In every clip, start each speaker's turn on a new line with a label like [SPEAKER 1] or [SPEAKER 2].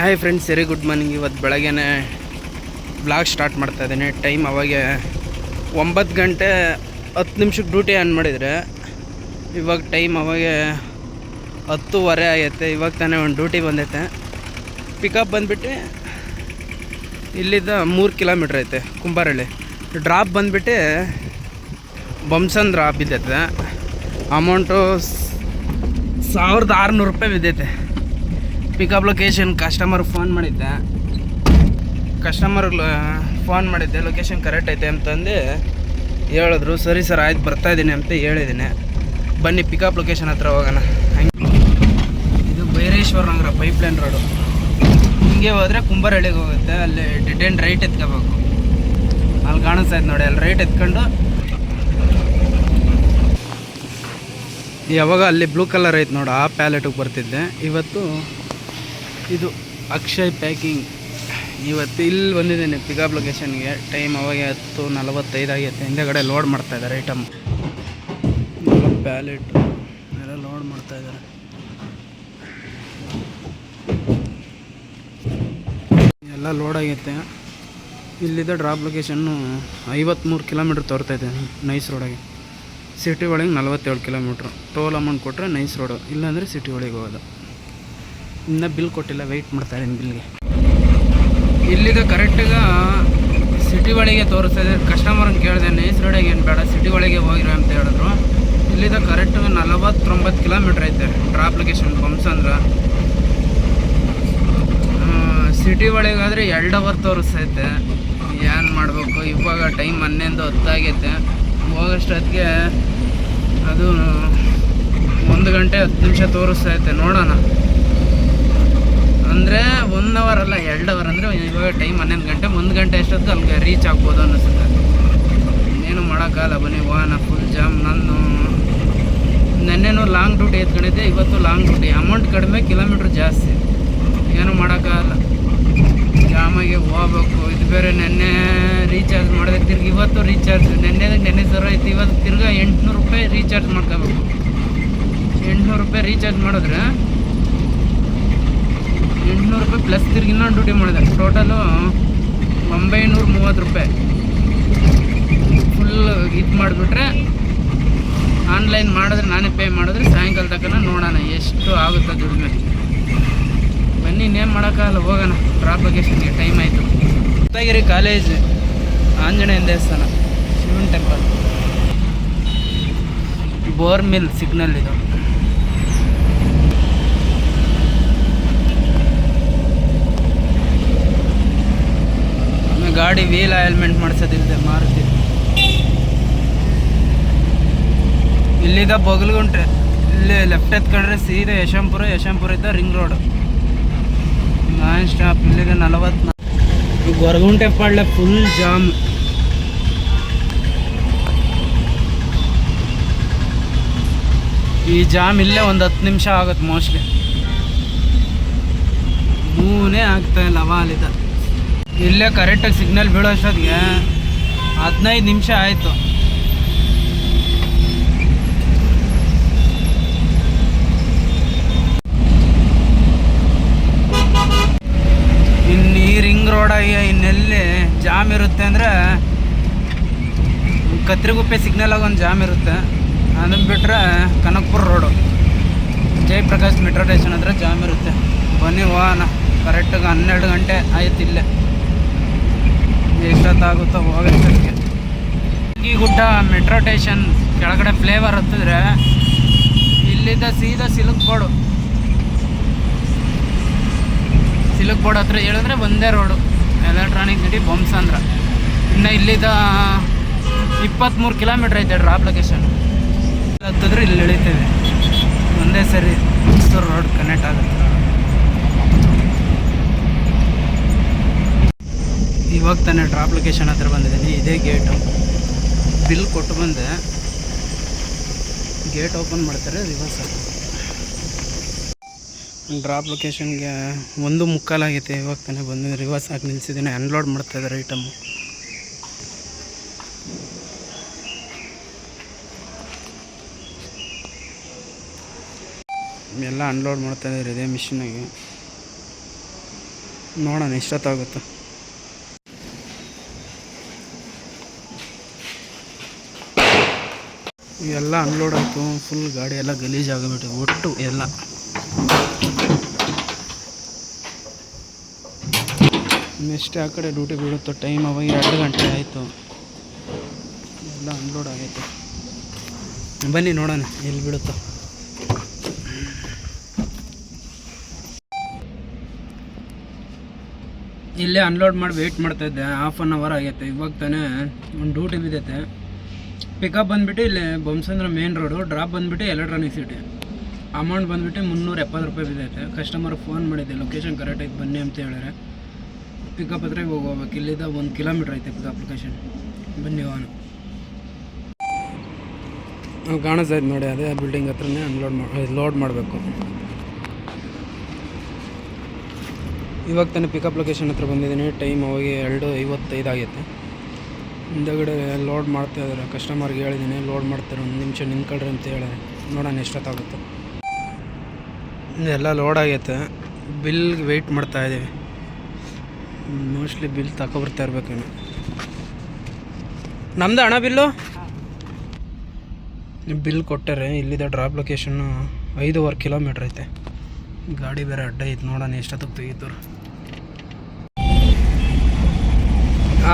[SPEAKER 1] Hi friends very good morning ಇವತ್ತು ಬೆಳಗ್ಗೆ blog start ಮಾಡ್ತಾ ಇದ್ದೀನಿ. ಟೈಮ್ ಅವಾಗೆ ಒಂಬತ್ತು ಗಂಟೆ ಹತ್ತು ನಿಮಿಷಕ್ಕೆ ಡ್ಯೂಟಿ ಆನ್ ಮಾಡಿದರೆ ಇವಾಗ ಟೈಮ್ ಅವಾಗ ಹತ್ತುವರೆ ಆಗೈತೆ. ಇವಾಗ ತಾನೇ ಒಂದು ಡ್ಯೂಟಿ ಬಂದೈತೆ. ಪಿಕಪ್ ಬಂದುಬಿಟ್ಟು ಇಲ್ಲಿದ್ದ ಮೂರು ಕಿಲೋಮೀಟ್ರ್ ಐತೆ, ಕುಂಬಾರಳ್ಳಿ. ಡ್ರಾಪ್ ಬಂದುಬಿಟ್ಟು ಬಂಸನ್ ಡ್ರಾಪ್ ಬಿದ್ದೈತೆ. ಅಮೌಂಟು ಸಾವಿರದ ಆರುನೂರು ರೂಪಾಯಿ ಬಿದ್ದೈತೆ. ಪಿಕಪ್ ಲೊಕೇಶನ್ ಕಸ್ಟಮರ್ ಫೋನ್ ಮಾಡಿದ್ದೆ. ಕಸ್ಟಮರ್ ಫೋನ್ ಮಾಡಿದ್ದೆ. ಲೊಕೇಶನ್ ಕರೆಕ್ಟ್ ಐತೆ ಅಂತಂದು ಹೇಳಿದ್ರು. ಸರಿ ಸರ್, ಆಯ್ತು, ಬರ್ತಾ ಇದ್ದೀನಿ ಅಂತ ಹೇಳಿದ್ದೀನಿ ಬನ್ನಿ ಪಿಕಪ್ ಲೊಕೇಶನ್ ಹತ್ರ ಹೋಗೋಣ. ಹಂಗೆ. ಇದು ಬೈರೇಶ್ವರ ನಗರ ಪೈಪ್ಲೈನ್ ರೋಡು ಹಿಂಗೆ ಹೋದರೆ ಕುಂಬಾರಹಳ್ಳಿಗೆ ಹೋಗುತ್ತೆ. ಅಲ್ಲಿ ಡೆಡ್ ಆ್ಯಂಡ್ ರೈಟ್ ಎತ್ಕೋಬೇಕು. ಅಲ್ಲಿ ಕಾಣಿಸ್ತಾ ಇದ್ದು ನೋಡಿ, ಅಲ್ಲಿ ರೈಟ್ ಎತ್ಕೊಂಡು. ಯಾವಾಗ ಅಲ್ಲಿ ಬ್ಲೂ ಕಲರ್ ಐತೆ ನೋಡು, ಆ ಪ್ಯಾಲೆಟಿಗೆ ಬರ್ತಿದ್ದೆ. ಇವತ್ತು ಇದು ಅಕ್ಷಯ್ ಪ್ಯಾಕಿಂಗ್. ಇವತ್ತು ಇಲ್ಲಿ ಬಂದಿದ್ದೀನಿ ಪಿಕಪ್ ಲೊಕೇಶನ್ಗೆ ಟೈಮ್ ಅವಾಗ ಹತ್ತು ನಲವತ್ತೈದು ಆಗೈತೆ. ಹಿಂದೆಗಡೆ ಲೋಡ್ ಮಾಡ್ತಾ ಇದ್ದಾರೆ ಐಟಮ್ ಪ್ಯಾಲೆಟ್ ಎಲ್ಲ ಲೋಡ್ ಮಾಡ್ತಾ ಇದ್ದಾರೆ. ಎಲ್ಲ ಲೋಡ್ ಆಗೈತೆ. ಇಲ್ಲಿದ್ದ ಡ್ರಾಪ್ ಲೊಕೇಶನ್ನು ಐವತ್ತ್ಮೂರು ಕಿಲೋಮೀಟ್ರ್ ಇದೆ ನೈಸ್ ರೋಡಾಗಿ ಸಿಟಿ ಒಳಗೆ ನಲವತ್ತೇಳು ಕಿಲೋಮೀಟ್ರ್ ಟೋಲ್ ಅಮೌಂಟ್ ಕೊಟ್ಟರೆ ನೈಸ್ ರೋಡು ಇಲ್ಲಾಂದರೆ ಸಿಟಿ ಒಳಗೆ ಹೋಗೋದು. ಇನ್ನೂ ಬಿಲ್ ಕೊಟ್ಟಿಲ್ಲ ವೆಯ್ಟ್ ಮಾಡ್ತಾರೆ ಬಿಲ್ಗೆ. ಇಲ್ಲಿದ ಕರೆಕ್ಟಾಗ ಸಿಟಿ ಒಳಗೆ ತೋರಿಸ್ತಾ ಇದೆ ಕಸ್ಟಮರ್ನ ಕೇಳಿದೆ ನೈಸ್ ರೋಡಿಗೆ ಏನು ಬೇಡ ಸಿಟಿ ಒಳಗೆ ಹೋಗಿರೋ ಅಂತ ಹೇಳಿದ್ರು. ಇಲ್ಲಿದ ಕರೆಕ್ಟ್ ನಲವತ್ತೊಂಬತ್ತು ಕಿಲೋಮೀಟ್ರ್ ಐತೆ ಡ್ರಾಪ್ ಲೊಕೇಶನ್ ಅಂದ್ರೆ ಸಿಟಿ ಒಳಗಾದರೆ ಎರಡು ಅವರ್ ತೋರಿಸ್ತೈತೆ. ಏನು ಮಾಡಬೇಕು? ಇವಾಗ ಟೈಮ್ ಹನ್ನೊಂದು ಹೊತ್ತಾಗೈತೆ. ಹೋಗೋಷ್ಟೊತ್ತಿಗೆ ಅದು ಒಂದು ಗಂಟೆ ಹತ್ತು ನಿಮಿಷ ತೋರಿಸ್ತೈತೆ, ನೋಡೋಣ. ಅಂದರೆ ಒನ್ ಅವರ್ ಅಲ್ಲ, ಎರಡು ಅವರ್ ಅಂದರೆ ಇವಾಗ ಟೈಮ್ ಹನ್ನೊಂದು ಗಂಟೆ, ಒಂದು ಗಂಟೆ ಎಷ್ಟೊತ್ತು ಅಲ್ಲಿಗೆ ರೀಚ್ ಆಗ್ಬೋದು ಅನ್ನಿಸುತ್ತೆ. ಇನ್ನೇನು ಮಾಡೋಕ್ಕಾಗಲ್ಲ ಬನ್ನಿ, ವಾಹನ ಫುಲ್ ಜಾಮ್ ನಾನು ನೆನ್ನೆನೂ ಲಾಂಗ್ ಡ್ಯೂಟಿ ಎತ್ಕೊಂಡಿದ್ದೆ, ಇವತ್ತು ಲಾಂಗ್ ಡ್ಯೂಟಿ ಅಮೌಂಟ್ ಕಡಿಮೆ ಕಿಲೋಮೀಟ್ರ್ ಜಾಸ್ತಿ. ಏನು ಮಾಡೋಕ್ಕಾಗಲ್ಲ. ಜಾಮಾಗೆ ಹೋಗ್ಬೇಕು. ಇದು ಬೇರೆ ನೆನ್ನೆ ರೀಚಾರ್ಜ್ ಮಾಡಿದ್ರೆ ತಿರ್ಗಿ ಇವತ್ತು ರೀಚಾರ್ಜ್ ನೆನ್ನೆ ನೆನ್ನೆ ಸರ್ ಐತಿ ಇವತ್ತು ತಿರ್ಗಿ ಎಂಟುನೂರು ರೂಪಾಯಿ ರೀಚಾರ್ಜ್ ಮಾಡ್ಕೋಬೇಕು. ಎಂಟುನೂರು ರೂಪಾಯಿ ರೀಚಾರ್ಜ್ ಮಾಡಿದ್ರೆ ಎಂಟುನೂರು ರೂಪಾಯಿ ಪ್ಲಸ್ ತಿರ್ಗಿ ಇನ್ನೊಂದು ಡ್ಯೂಟಿ ಮಾಡಿದೆ. ಟೋಟಲು ಒಂಬೈನೂರ ಮೂವತ್ತು ರೂಪಾಯಿ. ಫುಲ್ ಇದು ಮಾಡಿಬಿಟ್ರೆ ಆನ್ಲೈನ್ ಮಾಡಿದ್ರೆ ನಾನೇ ಪೇ ಮಾಡಿದ್ರೆ ಸಾಯಂಕಾಲ ತನಕ ನೋಡೋಣ ಎಷ್ಟು ಆಗುತ್ತೆ ದುಡಿಮೆ ಬನ್ನಿ, ಇನ್ನೇನು ಮಾಡೋಕ್ಕಾಗಲ್ಲ, ಹೋಗೋಣ. ಡ್ರಾಪ್ ಲೊಕೇಶನ್ಗೆ ಟೈಮ್ ಆಯಿತು. ಮುತ್ತಗಿರಿ ಕಾಲೇಜ್ ಆಂಜನೇಯನ ದೇವಸ್ಥಾನ, ಶಿವನ್ ಟೆಂಪಲ್ ಬೋರ್ ಮಿಲ್ ಸಿಗ್ನಲ್ ಇದು. ಗಾಡಿ ವೀಲ್ ಆಯಿಲ್ಮೆಂಟ್ ಮಾಡಿಸೋದಿಲ್ಲದೆ ಮಾರುತಿ. ಇಲ್ಲಿದ ಬಗಲ್ಗುಂಟ್ರೆ, ಇಲ್ಲಿ ಲೆಫ್ಟ್ ಎತ್ಕೊಂಡ್ರೆ ಸೀದಾ ಯಶವಂಪುರ ಇದ್ದ ರಿಂಗ್ ರೋಡ್ ನಾನ್ ಸ್ಟಾಪ್ ಇಲ್ಲಿಗೆ ನಲವತ್ನಾಲ್ಕು. ಗೊರಗುಂಟೆ ಪಾಳ್ಯ ಫುಲ್ ಜಾಮ್ ಈ ಜಾಮ್ ಇಲ್ಲೇ ಒಂದು ಹತ್ತು ನಿಮಿಷ ಆಗುತ್ತೆ ಮೋಸ್ಟ್ಲಿ ಮೂನೇ ಆಗ್ತಾ ಇಲ್ಲ ಅವಾಲಿದ ಇಲ್ಲೇ ಕರೆಕ್ಟಾಗಿ ಸಿಗ್ನಲ್ ಬೀಳೋ ಅಷ್ಟೊತ್ತಿಗೆ ಹದಿನೈದು ನಿಮಿಷ ಆಯಿತು. ಇನ್ನು ಈ ರಿಂಗ್ ರೋಡಾಗಿ ಇನ್ನೆಲ್ಲಿ ಜಾಮ್ ಇರುತ್ತೆ ಅಂದರೆ ಕತ್ರಿಗುಪ್ಪೆ ಸಿಗ್ನಲಾಗ ಒಂದು ಜಾಮ್ ಇರುತ್ತೆ. ಅದನ್ನು ಬಿಟ್ಟರೆ Kanakapura road Jayaprakash metro station ಹತ್ರ ಜಾಮ್ ಇರುತ್ತೆ. ಬನ್ನಿ ವಾಹನ. ಕರೆಕ್ಟಾಗಿ ಹನ್ನೆರಡು ಗಂಟೆ ಆಯ್ತು ಇಲ್ಲೇ. ಎಷ್ಟೊತ್ತಾಗುತ್ತೋ ಹೋಗಕ್ಕೆ ಈ ಗುಡ್ಡ, ಮೆಟ್ರೋ ಸ್ಟೇಷನ್, ಕೆಳಗಡೆ ಫ್ಲೇವರ್ ಹತ್ತಿದ್ರೆ ಇಲ್ಲಿದ್ದ ಸೀದಾ ಸಿಲುಕ್ ಬೋರ್ಡು. ಸಿಲುಕ್ ಬೋರ್ಡ್ ಹತ್ರ ಹೇಳಿದ್ರೆ ಒಂದೇ ರೋಡು. ಎಲೆಕ್ಟ್ರಾನಿಕ್ ಸಿಟಿ ಅಂದ್ರೆ ಇನ್ನು ಇಲ್ಲಿದ್ದ ಇಪ್ಪತ್ತ್ಮೂರು ಕಿಲೋಮೀಟ್ರ್ ಐತೆ ಡ್ರಾಪ್ ಲೊಕೇಶನ್ ಹತ್ತಿದ್ರೆ ಇಲ್ಲಿ ಇಳಿತೀವಿ. ಒಂದೇ ಸರಿ ಮೈಸೂರು ರೋಡ್ ಕನೆಕ್ಟ್ ಆಗುತ್ತೆ. ಇವಾಗ ತಾನೇ ಡ್ರಾಪ್ ಲೊಕೇಶನ್ ಹತ್ರ ಬಂದಿದ್ದೀನಿ, ಇದೇ ಗೇಟು ಬಿಲ್ ಕೊಟ್ಟು ಬಂದೆ. ಗೇಟ್ ಓಪನ್ ಮಾಡ್ತಾರೆ ರಿವರ್ಸ್ ಹಾಕಿ ಡ್ರಾಪ್ ಲೊಕೇಶನ್ಗೆ ಒಂದು ಮುಕ್ಕಾಲಾಗೈತೆ ಇವಾಗ ತಾನೇ ಬಂದು ರಿವರ್ಸ್ ಹಾಕಿ ನಿಲ್ಸಿದ್ದೀನಿ ಅನ್ಲೋಡ್ ಮಾಡ್ತಾ ಇದ್ದಾರೆ ಐಟಮು ಎಲ್ಲ ಅನ್ಲೋಡ್ ಮಾಡ್ತಾ ಇದ್ದಾರೆ ಇದೇ ಮಿಷಿನಾಗೆ ನೋಡೋಣ, ಎಷ್ಟೊತ್ತಾಗುತ್ತೆ. ಎಲ್ಲ ಅನ್ಲೋಡ್ ಆಯಿತು ಫುಲ್ ಗಾಡಿ ಎಲ್ಲ ಗಲೀಜಾಗಿಬಿಟ್ಟು ಒಟ್ಟು ಎಲ್ಲ. ನೆಕ್ಸ್ಟ್ ಆ ಕಡೆ ಡ್ಯೂಟಿ ಬೀಳುತ್ತೋ ಟೈಮ್ ಅವಾಗ ಎರಡು ಗಂಟೆ ಆಯಿತು. ಎಲ್ಲ ಅನ್ಲೋಡ್ ಆಗೈತೆ. ಬನ್ನಿ ನೋಡೋಣ, ಎಲ್ಲಿ ಬೀಳುತ್ತೋ. ಇಲ್ಲೇ ಅನ್ಲೋಡ್ ಮಾಡಿ ವೆಯ್ಟ್ ಮಾಡ್ತಾ ಇದ್ದೆ ಹಾಫ್ ಆನ್ ಅವರ್ ಆಗೈತೆ, ಇವಾಗ ತಾನೇ ಒಂದು ಡ್ಯೂಟಿ ಬಿದ್ದೈತೆ. ಪಿಕಪ್ ಬಂದುಬಿಟ್ಟು ಇಲ್ಲಿ ಬೊಮ್ಸಂದ್ರ ಮೇನ್ ರೋಡು ಡ್ರಾಪ್ ಬಂದುಬಿಟ್ಟು ಎಲೆಕ್ಟ್ರಾನಿಕ್ ಸಿಟಿ ಅಮೌಂಟ್ ಬಂದುಬಿಟ್ಟು ಮುನ್ನೂರ ಎಪ್ಪತ್ತು ರೂಪಾಯಿ ಬಿದ್ದೈತೆ. ಕಸ್ಟಮರ್ ಫೋನ್ ಮಾಡಿದ್ದೆ ಲೊಕೇಶನ್ ಕರೆಕ್ಟ್ ಐತೆ, ಬನ್ನಿ ಅಂತ ಹೇಳಿದ್ರೆ. ಪಿಕಪ್ ಹತ್ರ ಹೋಗಿ ಹೋಗ್ಬೇಕು, ಇಲ್ಲಿಂದ ಒಂದು ಕಿಲೋಮೀಟ್ರ್ ಐತೆ ಪಿಕಪ್ ಲೊಕೇಶನ್ ಬನ್ನಿ ಹೋಗೋಣ. ಕಾಣಿಸ್ತಾಯ್ತು ನೋಡಿ, ಅದೇ ಬಿಲ್ಡಿಂಗ್ ಹತ್ರನೇ ಅನ್ಲೋಡ್ ಮಾಡಿ ಲೋಡ್ ಮಾಡಬೇಕು. ಇವಾಗ ತಾನೇ ಪಿಕಪ್ ಲೊಕೇಶನ್ ಹತ್ರ ಬಂದಿದ್ದೀನಿ. ಟೈಮ್ ಹೋಗಿ ಎರಡು ಐವತ್ತೈದು ಆಗೈತೆ. ಹಿಂದಗಡೆ ಲೋಡ್ ಮಾಡ್ತಾ ಇದ್ದಾರೆ. ಕಸ್ಟಮರ್ಗೆ ಹೇಳಿದ್ದೀನಿ ಲೋಡ್ ಮಾಡ್ತಾರೆ, ಒಂದು ನಿಮಿಷ ನಿಂತ್ಕೊಳ್ರಿ ಅಂತ ಹೇಳಿದ್ರೆ ನೋಡೋಣ ಎಷ್ಟೊತ್ತಾಗುತ್ತೆ ಎಲ್ಲ ಲೋಡ್ ಆಗೈತೆ. ಬಿಲ್ಗೆ ವೆಯ್ಟ್ ಮಾಡ್ತಾ ಇದ್ದೀವಿ. ಮೋಸ್ಟ್ಲಿ ಬಿಲ್ ತಗೊಬರ್ತಾ ಇರ್ಬೇಕೇನು ನಮ್ದು ಹಣ ಬಿಲ್ಲು ಬಿಲ್ ಕೊಟ್ಟರೆ ಇಲ್ಲಿದ್ದ ಡ್ರಾಪ್ ಲೊಕೇಶನ್ನು ಐದೂವರೆ ಕಿಲೋಮೀಟ್ರ್ ಐತೆ. ಗಾಡಿ ಬೇರೆ ಅಡ್ಡ ಐತೆ. ನೋಡೋಣ ಎಷ್ಟೊತ್ತಿಗೆ ತೆಗಿತಾರೆ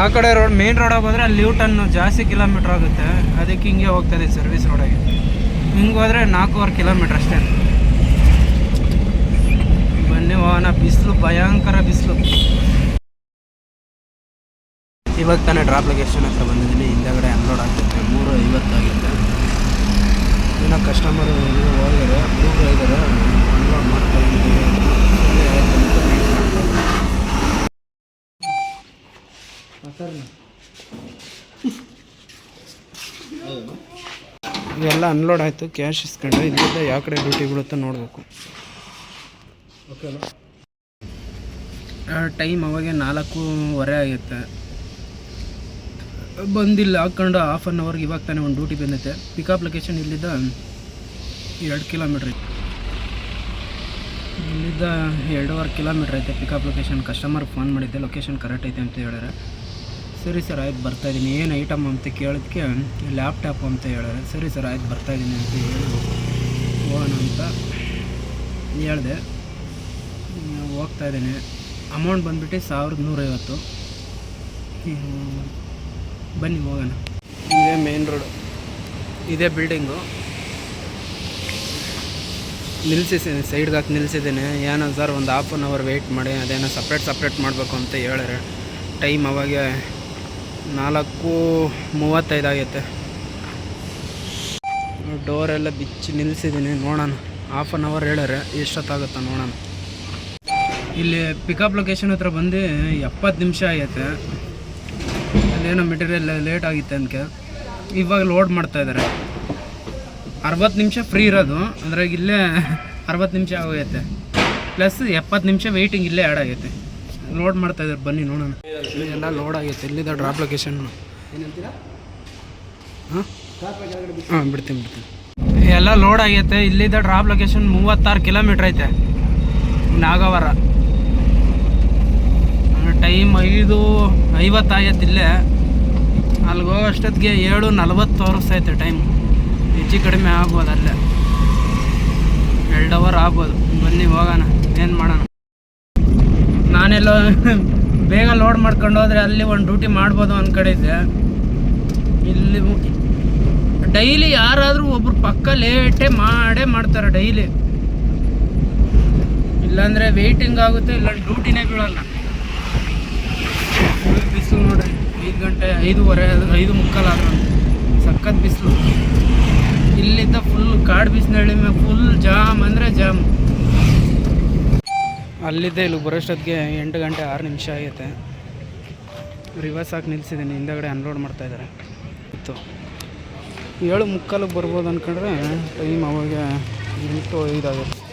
[SPEAKER 1] ಆ ಕಡೆ ರೋಡ್ ಮೇನ್ ರೋಡಾಗಿ ಹೋದರೆ ಅಲ್ಲಿ ಲ್ಯೂಟನ್ನು ಜಾಸ್ತಿ ಕಿಲೋಮೀಟ್ರ್ ಆಗುತ್ತೆ. ಅದಕ್ಕೆ ಹಿಂಗೆ ಹೋಗ್ತದೆ ಸರ್ವಿಸ್ ರೋಡಾಗಿ ಹಿಂಗೆ ಹೋದರೆ ನಾಲ್ಕೂವರೆ ಕಿಲೋಮೀಟ್ರ್ ಅಷ್ಟೇ. ಬನ್ನಿ ವಾಹನ, ಬಿಸಿಲು, ಭಯಂಕರ ಬಿಸಿಲು. ಇವಾಗ ತಾನೇ ಡ್ರಾಪ್ ಲೊಕೇಶನ್ ಹತ್ರ ಬಂದಿದ್ದೀನಿ. ಹಿಂದೆಗಡೆ ಅನ್ಲೋಡ್ ಆಗುತ್ತೆ ಮೂರು ಆಗುತ್ತೆ ಏನೋ ಕಸ್ಟಮರ್ ಹೋಗಿದ್ದಾರೆ ಹುಡುಗರು ಇದ್ದಾರೆ ಅನ್ಲೋಡ್ ಮಾಡ್ತಾ ಇದ್ದೀವಿ ಸುಮ್ನೆ ಆಯ್ತು ಅಂತ wait ಮಾಡ್ತಾ ಇದ್ದೀನಿ. ಇವೆಲ್ಲ ಅನ್ಲೋಡ್ ಆಯಿತು ಕ್ಯಾಶ್ ಇಸ್ಕೊಂಡು ಇಲ್ಲಿಂದ ಯಾವ ಕಡೆ ಡ್ಯೂಟಿ ಬೀಳುತ್ತೋ ನೋಡಬೇಕು. ಟೈಮ್ ಅವಾಗೆ ನಾಲ್ಕೂವರೆ ಆಗುತ್ತೆ ಬಂದಿಲ್ಲ, ಹಾಕ್ಕೊಂಡು ಹಾಫ್ ಆನ್ ಅವರ್ಗೆ ಇವಾಗ ತಾನೇ ಒಂದು ಡ್ಯೂಟಿ ಬಂದೈತೆ ಪಿಕಪ್ ಲೊಕೇಶನ್ ಇಲ್ಲಿದ್ದ ಎರಡು ಕಿಲೋಮೀಟ್ರ್ ಐತೆ. ಇಲ್ಲಿದ್ದ ಎರಡೂವರೆ ಕಿಲೋಮೀಟ್ರ್ ಐತೆ ಪಿಕಪ್ ಲೊಕೇಶನ್ ಕಸ್ಟಮರ್ ಫೋನ್ ಮಾಡಿದ್ದೆ ಲೊಕೇಶನ್ ಕರೆಕ್ಟ್ ಐತೆ ಅಂತ ಹೇಳಿದ್ರೆ ಸರಿ ಸರ್, ಆಯ್ತು ಬರ್ತಾಯಿದ್ದೀನಿ ಏನು ಐಟಮ್ ಅಂತ ಕೇಳಿದ್ಕೆ ಲ್ಯಾಪ್ಟಾಪ್ ಅಂತ ಹೇಳಿದ್ರೆ. ಸರಿ ಸರ್, ಆಯ್ತು ಬರ್ತಾಯಿದ್ದೀನಿ ಅಂತ ಹೇಳಿ ಹೋಗೋಣ ಅಂತ ಹೇಳಿದೆ. ಹೋಗ್ತಾ ಇದ್ದೀನಿ ಅಮೌಂಟ್ ಬಂದ್ಬಿಟ್ಟು ಸಾವಿರದ ನೂರೈವತ್ತು. ಬನ್ನಿ, ಹೋಗೋಣ. ಇದೇ ಮೇನ್ ರೋಡು ಇದೇ ಬಿಲ್ಡಿಂಗು ನಿಲ್ಸಿದ್ದೀನಿ ಸೈಡ್ಗೆ ಹಾಕಿ ನಿಲ್ಸಿದ್ದೀನಿ. ಏನೋ ಸರ್, ಒಂದು ಹಾಫ್ ಅನ್ ಅವರ್ ವೆಯ್ಟ್ ಮಾಡಿ, ಅದೇನೋ ಸಪ್ರೇಟ್ ಸಪ್ರೇಟ್ ಮಾಡಬೇಕು ಅಂತ ಹೇಳಿದ್ರೆ ಟೈಮ್ ಅವಾಗ ನಾಲ್ಕು ಮೂವತ್ತೈದು ಆಗೈತೆ. ಡೋರೆಲ್ಲ ಬಿಚ್ಚಿ ನಿಲ್ಲಿಸಿದ್ದೀನಿ, ನೋಡೋಣ. ಹಾಫ್ ಆನ್ ಅವರ್ ಹೇಳಾರೆ ಎಷ್ಟೊತ್ತಾಗುತ್ತೆ ನೋಡೋಣ. ಇಲ್ಲಿ ಪಿಕಪ್ ಲೊಕೇಶನ್ ಹತ್ರ ಬಂದು ಎಪ್ಪತ್ತು ನಿಮಿಷ ಆಗೈತೆ. ಅಲ್ಲೇನೋ ಮೆಟೀರಿಯಲ್ ಲೇಟ್ ಆಗಿತ್ತೆ ಇವಾಗ ಲೋಡ್ ಮಾಡ್ತಾ ಇದ್ದಾರೆ. ಅರವತ್ತು ನಿಮಿಷ ಫ್ರೀ ಇರೋದು ಅದ್ರಾಗ ಇಲ್ಲೇ ಅರವತ್ತು ನಿಮಿಷ ಆಗೋಗೈತೆ. ಪ್ಲಸ್ ಎಪ್ಪತ್ತು ನಿಮಿಷ ವೆಯ್ಟಿಂಗ್ ಇಲ್ಲೇ ಆ್ಯಡ್ ಆಗೈತೆ. ಲೋಡ್ ಮಾಡ್ತಾ ಇದ್ದಾರೆ. ಬನ್ನಿ ನೋಡೋಣ. ಎಲ್ಲ ಲೋಡ್ ಆಗೈತೆ. ಎಲ್ಲಿದೆ ಡ್ರಾಪ್ ಲೊಕೇಶನ್ ಹಾಂ? ಬಿಡ್ತೀನಿ ಬಿಡ್ತೀನಿ. ಎಲ್ಲ ಲೋಡ್ ಆಗೈತೆ. ಇಲ್ಲಿದ್ದ ಡ್ರಾಪ್ ಲೊಕೇಶನ್ ಮೂವತ್ತಾರು ಕಿಲೋಮೀಟ್ರ್ ಐತೆ. ನಾಗವಾರ. ಟೈಮ್ ಐದು ಐವತ್ತಾಗೈತೆ ಇಲ್ಲೇ. ಅಲ್ಲಿಗೆ ಹೋಗೋ ಅಷ್ಟೊತ್ತಿಗೆ ಏಳು ನಲ್ವತ್ತು ತೋರಿಸ್ತೈತೆ ಟೈಮ್ ಹೆಚ್ಚು ಕಡಿಮೆ ಆಗ್ಬೋದು ಅಲ್ಲೇ. ಎರಡು ಅವರ್ ಆಗ್ಬೋದು. ಬನ್ನಿ, ಹೋಗೋಣ. ಏನು ಮಾಡೋಣ? ನಾನೆಲ್ಲೋ ಬೇಗ ಲೋಡ್ ಮಾಡ್ಕೊಂಡು ಹೋದ್ರೆ ಅಲ್ಲಿ ಒಂದು ಡ್ಯೂಟಿ ಮಾಡ್ಬೋದು ಅಂದ್ಕೊಂಡಿದ್ದೆ ಇಲ್ಲಿ ಡೈಲಿ ಯಾರಾದರೂ ಒಬ್ರು ಪಕ್ಕ ಲೇಟೇ ಮಾಡೇ ಮಾಡ್ತಾರೆ ಡೈಲಿ ಇಲ್ಲಾಂದರೆ ವೆಯ್ಟಿಂಗ್ ಆಗುತ್ತೆ ಇಲ್ಲ ಡ್ಯೂಟಿನೇ ಬೀಳಲ್ಲ. ಬಿಸಿಲು ನೋಡ್ರಿ, ಐದು ಗಂಟೆ, ಐದೂವರೆ, ಐದು ಮುಕ್ಕಾಲಾದ್ರು ಸಖತ್ ಬಿಸಿಲು. ಇಲ್ಲಿದ್ದ ಫುಲ್ ಕಾಡು ಬಿಸಿಲು ಮೇಲೆ ಫುಲ್ ಜಾಮ್ ಅಂದರೆ ಜಾಮ್ ಅಲ್ಲಿದ್ದೆ ಇಲ್ಲಿ ಬರೋಷ್ಟೊತ್ತಿಗೆ ಎಂಟು ಗಂಟೆ ಆರು ನಿಮಿಷ ಆಗೈತೆ ರಿವರ್ಸ್ ಹಾಕಿ ನಿಲ್ಸಿದ್ದೀನಿ, ಹಿಂದೆಗಡೆ ಅನ್ಲೋಡ್ ಮಾಡ್ತಾ ಇದ್ದಾರೆ. ಇತ್ತು. ಏಳು ಮುಕ್ಕಾಲಿಗೆ ಬರ್ಬೋದು ಅಂದ್ಕೊಂಡ್ರೆ ಟೈಮ್ ಅವಾಗ ಎಂಟು ಐದಾಗುತ್ತೆ